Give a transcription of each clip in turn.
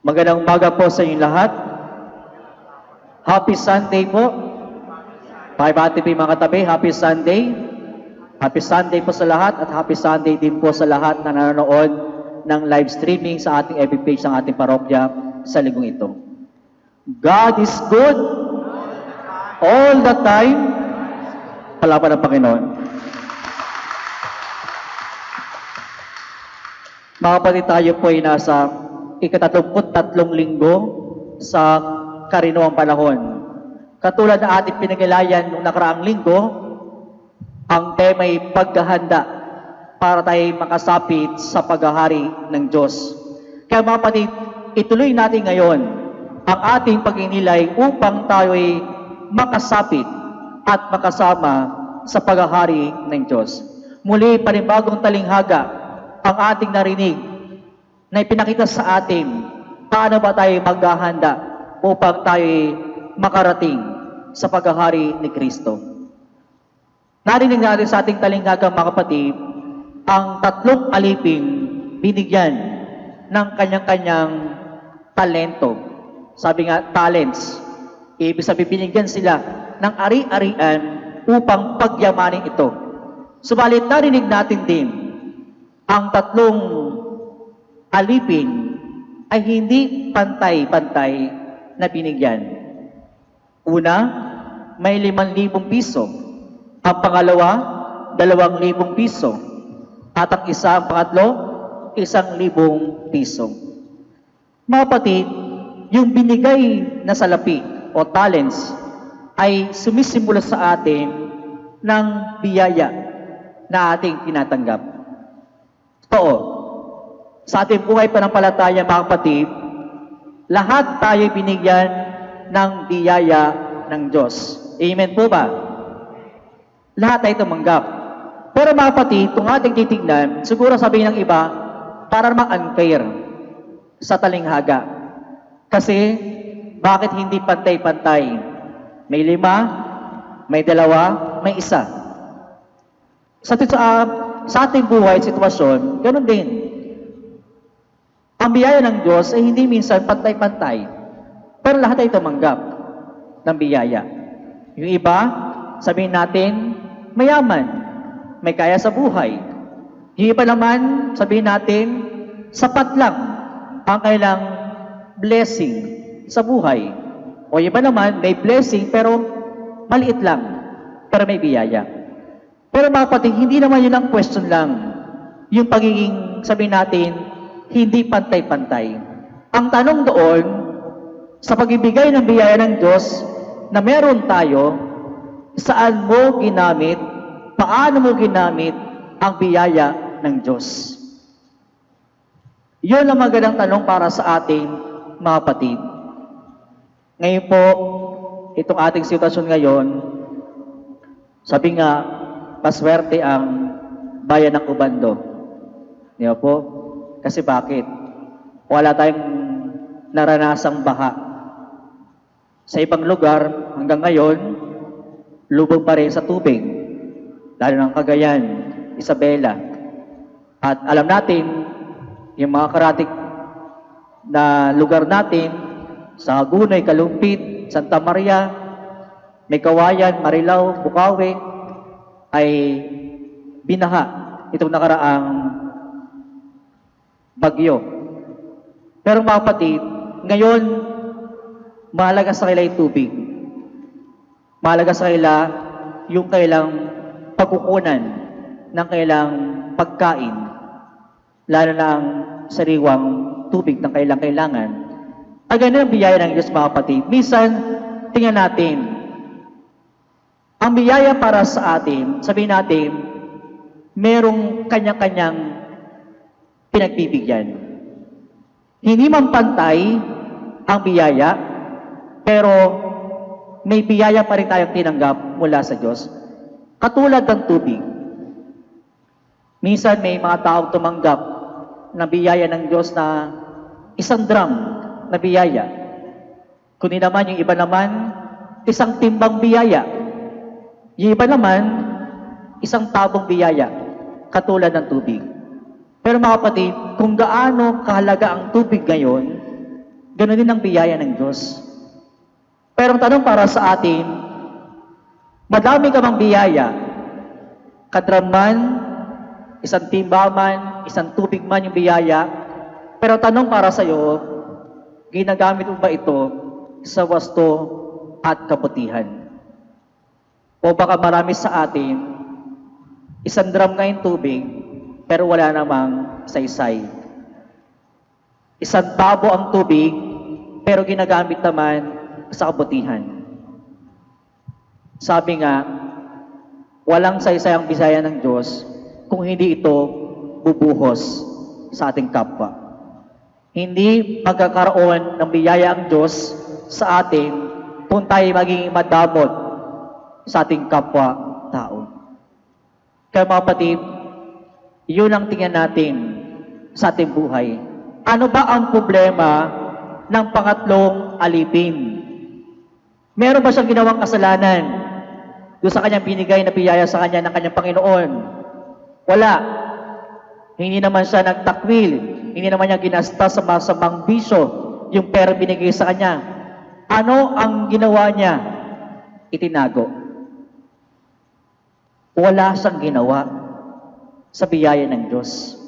Magandang umaga po sa inyong lahat. Happy Sunday po. Pakibati po yung mga katabi. Happy Sunday. Happy Sunday po sa lahat at happy Sunday din po sa lahat na nanonood ng live streaming sa ating FB page ng ating parokya sa linggong ito. God is good all the time. Palapan ng Panginoon. Mga kapatid, tayo po ay nasa ikatatumput tatlong linggo sa karinuang panahon. Katulad na ating pinagalayan nung nakaraang linggo, ang tema ay paghahanda para tayo makasapit sa paghahari ng Diyos. Kaya mga kapatid, ituloy natin ngayon ang ating pagninilay upang tayo ay makasapit at makasama sa paghahari ng Diyos. Muli, panibagong talinghaga ang ating narinig na ipinakita sa atin paano ba tayo maghahanda upang tayo ay makarating sa paghahari ni Kristo. Narinig natin sa ating talinghaga mga kapatid, ang tatlong aliping binigyan ng kanyang-kanyang talento. Sabi nga, talents. Ibig sabihin, binigyan sila ng ari-arian upang pagyamanin ito. Subalit narinig natin din ang tatlong alipin ay hindi pantay-pantay na binigyan. Una, may limang libong piso. Ang pangalawa, dalawang libong piso. At ang isa, ang pangatlo, isang libong piso. Mga kapatid, yung binigay na salapi o talents ay sumisimula sa atin ng biyaya na ating tinatanggap. Totoo. Sa ating buhay panampalataya, mga kapatid, lahat tayo binigyan ng biyaya ng Diyos. Amen po ba? Lahat tayo tumanggap. Pero mga kapatid, kung ating titignan, siguro sabihin ng iba, para namang unfair sa talinghaga. Kasi, bakit hindi pantay-pantay? May lima, may dalawa, may isa. Sa, sa, sa ating buhay, sitwasyon, ganun din. Ang biyaya ng Diyos ay hindi minsan pantay-pantay. Pero lahat ay tumanggap ng biyaya. Yung iba, sabihin natin, mayaman, may kaya sa buhay. Yung iba naman, sabihin natin, sapat lang ang kailang blessing sa buhay. O iba naman, may blessing pero maliit lang, pero may biyaya. Pero mga kapatid, hindi naman yun ang question lang. Yung pagiging, sabihin natin, hindi pantay-pantay. Ang tanong doon, sa pagbibigay ng biyaya ng Diyos na meron tayo, saan mo ginamit, paano mo ginamit ang biyaya ng Diyos? Yun ang magandang tanong para sa ating mga kapatid. Ngayon po, itong ating sitwasyon ngayon, sabi nga, paswerte ang bayan ng Ubando. Di ba po? Kasi bakit? Wala tayong naranasang baha. Sa ibang lugar, hanggang ngayon, lubog pa rin sa tubig. Lalo ng Cagayan, Isabela. At alam natin, yung mga karatik na lugar natin, sa Hagunoy, Kalumpit, Santa Maria, may Marilao, Bukawi, ay binaha itong nakaraang bagyo. Pero mga kapatid, ngayon, mahalaga sa kanila yung tubig. Mahalaga sa kanila yung kailang pagkukunan ng kailang pagkain, lalo na ang sariwang tubig ng kailang kailangan. Ang ganun ang biyaya ng Diyos mga kapatid. Minsan, tingnan natin, ang biyaya para sa atin, sabihin natin, merong kanya-kanyang pinagbibigyan. Hindi man pantay ang biyaya, pero may biyaya pa rin tayong tinanggap mula sa Diyos. Katulad ng tubig. Minsan may mga taong tumanggap ng biyaya ng Diyos na isang drum na biyaya. Kunin naman yung iba naman, isang timbang biyaya. Yung iba naman, isang tabong biyaya, katulad ng tubig. Pero mga kapatid, kung gaano kahalaga ang tubig ngayon, Ganon din ang biyaya ng Diyos. Pero ang tanong para sa atin, madami ka bang biyaya? Kadraman, isang timba man, isang tubig man yung biyaya. Pero tanong para sa iyo, ginagamit mo ba ito sa wasto at kabutihan? O baka marami sa atin, isang drum nga yung tubig, pero wala namang saysay. Isang tabo ang tubig, pero ginagamit naman sa kabutihan. Sabi nga, walang saysay ang bisaya ng Diyos kung hindi ito bubuhos sa ating kapwa. Hindi magkakaroon ng biyaya ang Diyos sa atin kung tayo magiging madamot sa ating kapwa tao. Kaya mga kapatid, yun ang tingnan natin sa ating buhay. Ano ba ang problema ng pangatlong alipin? Meron ba siyang ginawang kasalanan doon sa kanyang binigay na biyaya sa kanya ng kanyang Panginoon? Wala. Hindi naman siya nagtakwil. Hindi naman niya ginasta sa masamang bisyo yung pera binigay sa kanya. Ano ang ginawa niya? Itinago. Wala siyang ginawa sa biyaya ng Diyos.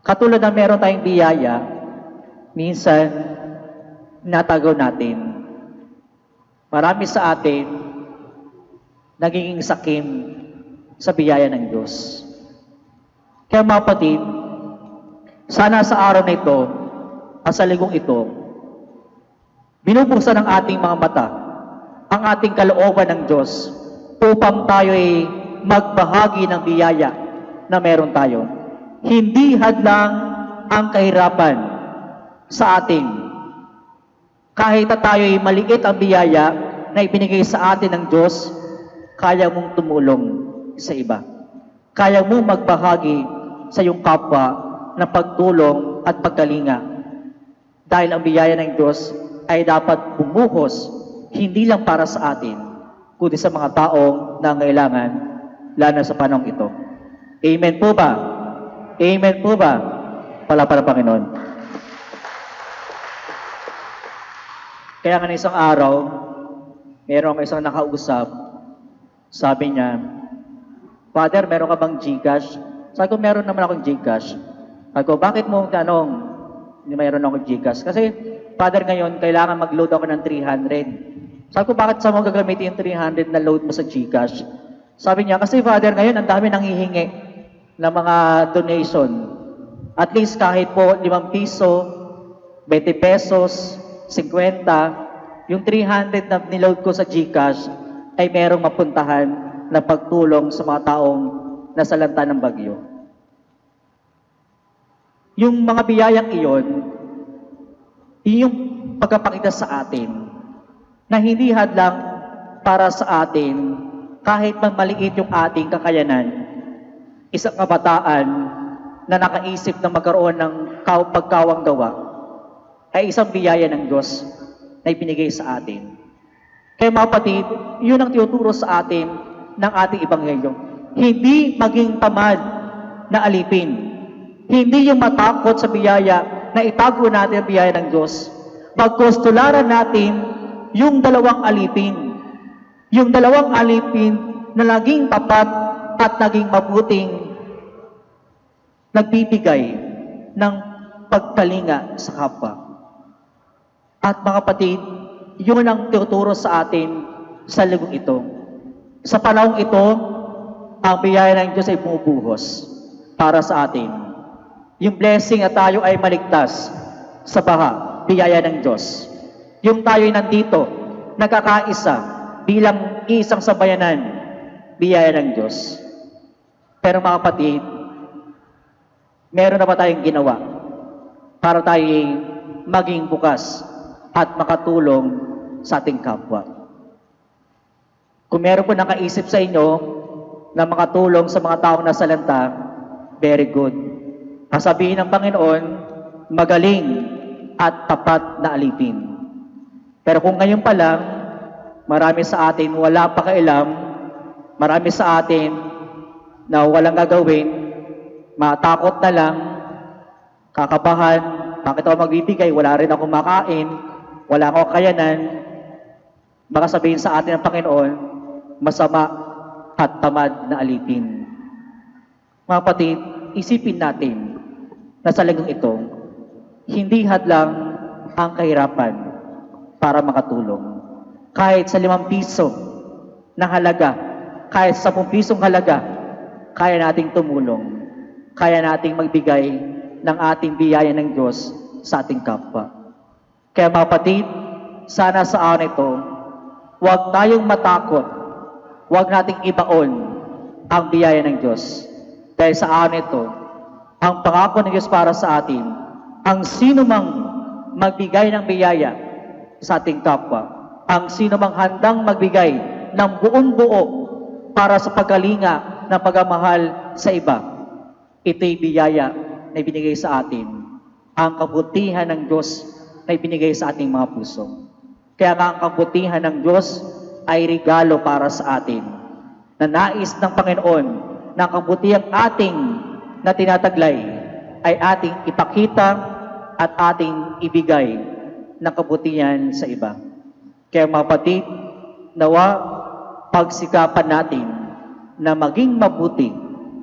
Katulad na meron tayong biyaya, minsan natagaw natin. Marami sa atin nagiging sakim sa biyaya ng Diyos. Kaya mga kapatid, sana sa araw na ito, at sa ligong ito, binubuksan ng ating mga mata, ang ating kalooban ng Diyos, upang tayo ay magbahagi ng biyaya na meron tayo. Hindi hadlang ang kahirapan sa ating. Kahit na tayo ay maliit ang biyaya na ibinigay sa atin ng Diyos, kaya mong tumulong sa iba. Kaya mong magbahagi sa iyong kapwa ng pagtulong at pagkalinga. Dahil ang biyaya ng Diyos ay dapat bumuhos hindi lang para sa atin, kundi sa mga taong nangailangan, lalo sa panahong ito. Amen po ba? Amen po ba? Pala para Panginoon. Kaya nga isang araw, meron isang nakausap, sabi niya, Father, meron ka bang Gcash? Sabi ko, meron naman akong Gcash. Sabi ko, bakit mo tanong, hindi mayroon akong Gcash? Kasi, Father, ngayon, kailangan mag-load ako ng 300. Sabi ko, bakit sa mo gagamitin yung 300 na load mo sa Gcash? Sabi niya, kasi Father, ngayon, ang dami nang hihingi ng mga donation. At least kahit po 5 piso, 20 pesos, 50, yung 300 na niload ko sa Gcash ay merong mapuntahan na pagtulong sa mga taong nasalanta ng bagyo. Yung mga biyayang iyon, yun yung pagkapakita sa atin na hindi hadlang para sa atin kahit man maliit yung ating kakayanan, isang kabataan na nakaisip na magkaroon ng kaw- pagkawang gawa ay isang biyaya ng Diyos na ibinigay sa atin. Kaya mga kapatid, yun ang tinuturo sa atin ng ating Ebanghelyo. Hindi maging tamad na alipin. Hindi yung matakot sa biyaya na itago natin ang biyaya ng Diyos. Pagkostularan natin yung dalawang alipin. Yung dalawang alipin na naging tapat at naging mabuting nagbibigay ng pagkalinga sa kapwa. At mga kapatid, yun ang tuturo sa atin sa lingong ito. Sa panahong ito, ang biyaya ng Diyos ay bumubuhos para sa atin. Yung blessing na tayo ay maligtas sa baha, biyaya ng Diyos. Yung tayo ay nandito, nagkakaisa bilang isang sabayanan, biyaya ng Diyos. Pero mga kapatid, meron na ba tayong ginawa para tayo ay maging bukas at makatulong sa ating kapwa? Kung meron po nakaisip sa inyo na makatulong sa mga taong nasalanta, very good. Kasabihin ng Panginoon, magaling at tapat na alipin. Pero kung ngayon pa lang, marami sa atin wala pa kailam, marami sa atin na walang gagawin, matakot na lang, kakabahan, bakit ako magbibigay? Wala rin ako makain, wala akong kakayanan. Baka sabihin sa atin ng Panginoon, masama at tamad na alipin. Mga kapatid, isipin natin na sa lagong ito, hindi hadlang ang kahirapan para makatulong. Kahit sa limang piso na halaga, kahit sa 10 pisong halaga, kaya nating tumulong. Kaya nating magbigay ng ating biyaya ng Diyos sa ating kapwa. Kaya mga kapatid, sana sa araw ito, huwag tayong matakot. Huwag nating ibaon ang biyaya ng Diyos. Dahil sa araw ito, ang pangako ng Diyos para sa atin, ang sino mang magbigay ng biyaya sa ating kapwa, ang sino mang handang magbigay ng buong buo para sa pagkalinga ng pagmamahal sa iba, ito'y biyaya na ibinigay sa atin. Ang kabutihan ng Diyos na ibinigay sa ating mga puso. Kaya nga ang kabutihan ng Diyos ay regalo para sa atin. Na nais ng Panginoon na ang kabutihang ating na tinataglay ay ating ipakita at ating ibigay ng kabutihan sa iba. Kaya mga kapatid, nawa pagsikapan natin na maging mabuti,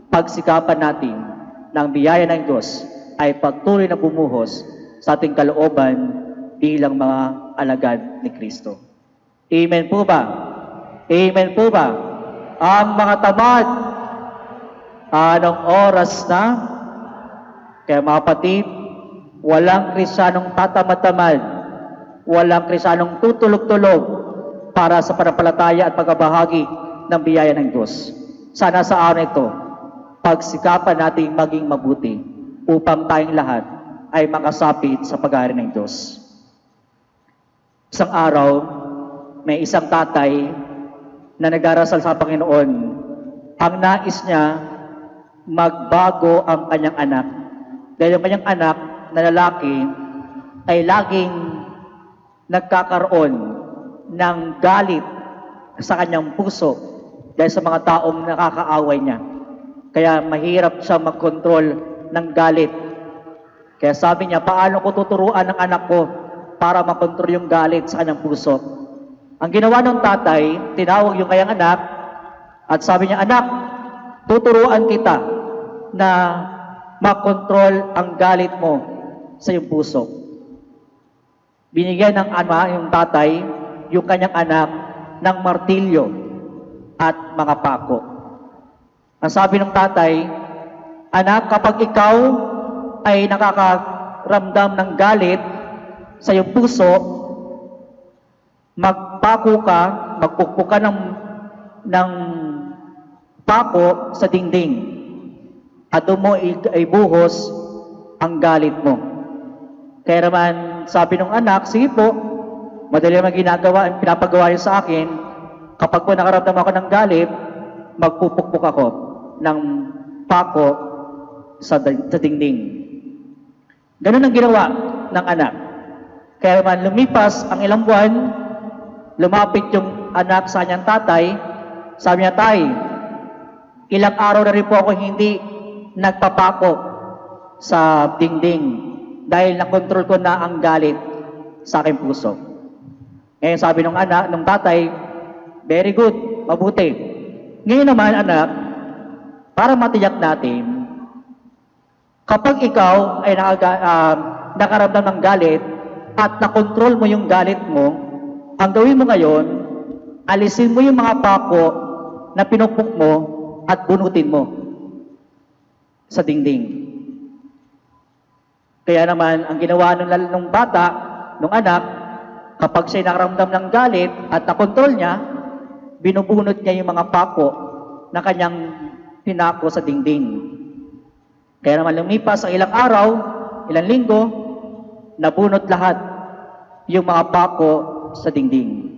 pagsikapan natin ng biyaya ng Diyos ay patuloy na bumuhos sa ating kalooban bilang mga alagad ni Kristo. Amen po ba? Amen po ba? Ang mga tamad, anong oras na? Kaya mga kapatid, walang krisyanong tatamad-tamad, walang krisyanong tutulog-tulog para sa panampalataya at pagkabahagi ng biyaya ng Diyos. Sana sa araw ito, pagsikapan nating maging mabuti upang tayong lahat ay makasapit sa pag ng Diyos. Isang araw, may isang tatay na nag-arasal sa Panginoon. Ang nais niya, magbago ang kanyang anak. Dahil yung kanyang anak na lalaki ay laging nagkakaroon ng galit sa kanyang puso dahil sa mga taong nakakaaway niya. Kaya mahirap siya mag-control ng galit. Kaya sabi niya, paano ko tuturuan ng anak ko para makontrol yung galit sa kanyang puso? Ang ginawa ng tatay, tinawag yung kanyang anak at sabi niya, anak, tuturuan kita na makontrol ang galit mo sa iyong puso. Binigyan ng ama, yung tatay, yung kanyang anak ng martilyo at mga pako. Ang sabi ng tatay, anak, kapag ikaw ay nakakaramdam ng galit sa iyong puso, magpako ka, magpukpok ka ng, ng pako sa dingding. At doon mo ibuhos ang galit mo. Kaya naman, sabi ng anak, sige po, madali naman ginagawa, pinapagawa niyo sa akin, kapag po nakaramdam ako ng galit, magpupukpok ako ng pako sa, sa dingding. Ganun ang ginawa ng anak. Kaya naman lumipas ang ilang buwan, lumapit yung anak sa kanyang tatay, sabi niya, Tay, ilang araw na rin po ako hindi nagpapako sa dingding dahil nakontrol ko na ang galit sa aking puso. Ngayon sabi ng anak, ng tatay, very good, mabuti. Ngayon naman anak, para matiyak natin, kapag ikaw ay nakaga, ah, nakaramdam ng galit at nakontrol mo yung galit mo, ang gawin mo ngayon, alisin mo yung mga pako na pinupok mo at bunutin mo sa dingding. Kaya naman, ang ginawa ng, lal- ng bata, ng anak, kapag siya nakaramdam ng galit at nakontrol niya, binubunot niya yung mga pako na kanyang pinako sa dingding. Kaya naman lumipas ang ilang araw, ilang linggo, nabunot lahat yung mga pako sa dingding.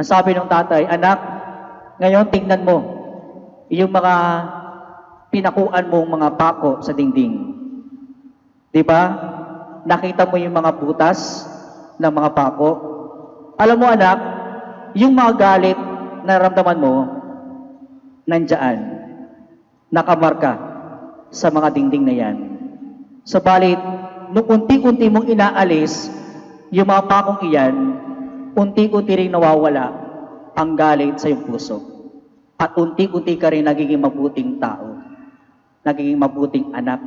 Ang sabi ng tatay, anak, ngayon tingnan mo yung mga pinakuan mong mga pako sa dingding. Di ba? Nakita mo yung mga butas ng mga pako. Alam mo anak, yung mga galit na naramdaman mo, nandyan, nakamarka sa mga dingding na yan. Subalit, nung unti-unti mong inaalis yung mga pakong iyan, unti-unti rin nawawala ang galit sa iyong puso. At unti-unti ka rin nagiging mabuting tao, nagiging mabuting anak,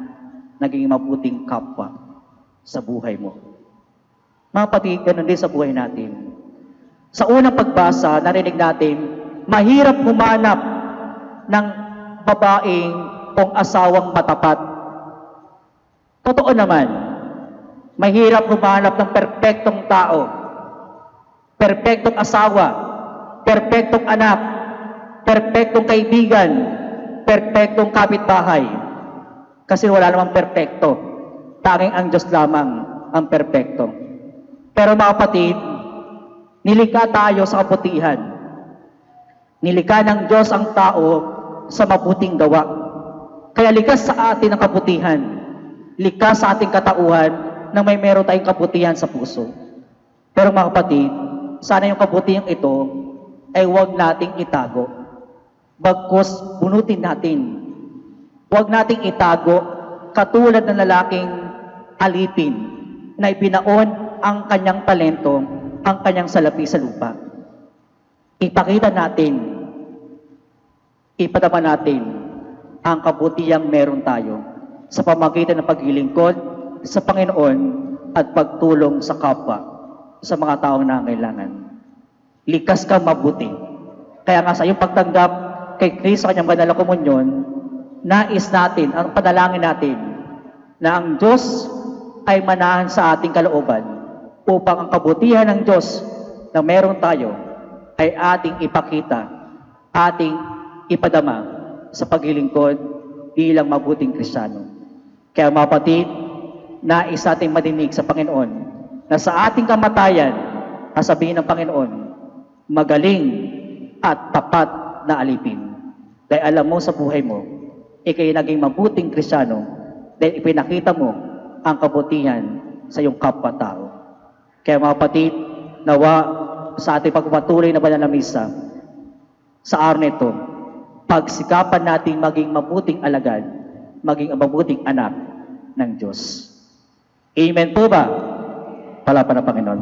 nagiging mabuting kapwa sa buhay mo. Mga kapatid, ganun din sa buhay natin. Sa unang pagbasa, narinig natin, mahirap humanap ng babaeng o asawang matapat. Totoo naman, mahirap humanap ng perpektong tao, perpektong asawa, perpektong anak, perpektong kaibigan, perpektong kapitbahay. Kasi wala namang perpekto. Tanging ang Diyos lamang ang perpekto. Pero mga kapatid, nilikha tayo sa kabutihan. Nilikha ng Diyos ang tao sa mabuting gawa. Kaya likas sa atin ang kabutihan. Likas sa ating katauhan na may meron tayong kabutihan sa puso. Pero mga kapatid, sana yung kabutihan ito ay huwag nating itago. Bagkus bunutin natin. Huwag nating itago katulad ng lalaking alipin na ipinaon ang kanyang talento, ang kanyang salapi sa lupa. Ipakita natin, ipadama natin ang kabutihang meron tayo sa pamagitan ng paglilingkod sa Panginoon at pagtulong sa kapwa sa mga taong nangailangan. Likas ka mabuti. Kaya nga sa iyong pagtanggap kay Kristo sa kanyang banal na komunyon, nais natin, ang panalangin natin, na ang Diyos ay manahan sa ating kalooban upang ang kabutihan ng Diyos na meron tayo ay ating ipakita, ating ipadama sa paglilingkod bilang mabuting Kristiyano. Kaya mga kapatid, nais nating madinig sa Panginoon na sa ating kamatayan, sabihin ng Panginoon, magaling at tapat na alipin. Dahil alam mo sa buhay mo, ikay naging mabuting Kristiyano dahil ipinakita mo ang kabutihan sa iyong kapwa-tao. Kaya mga kapatid, nawa sa ating pagpapatuloy na banal na misa, sa araw pagsikapan nating maging mabuting alagad, maging mabuting anak ng Diyos. Amen po ba? Pala pa ng Panginoon.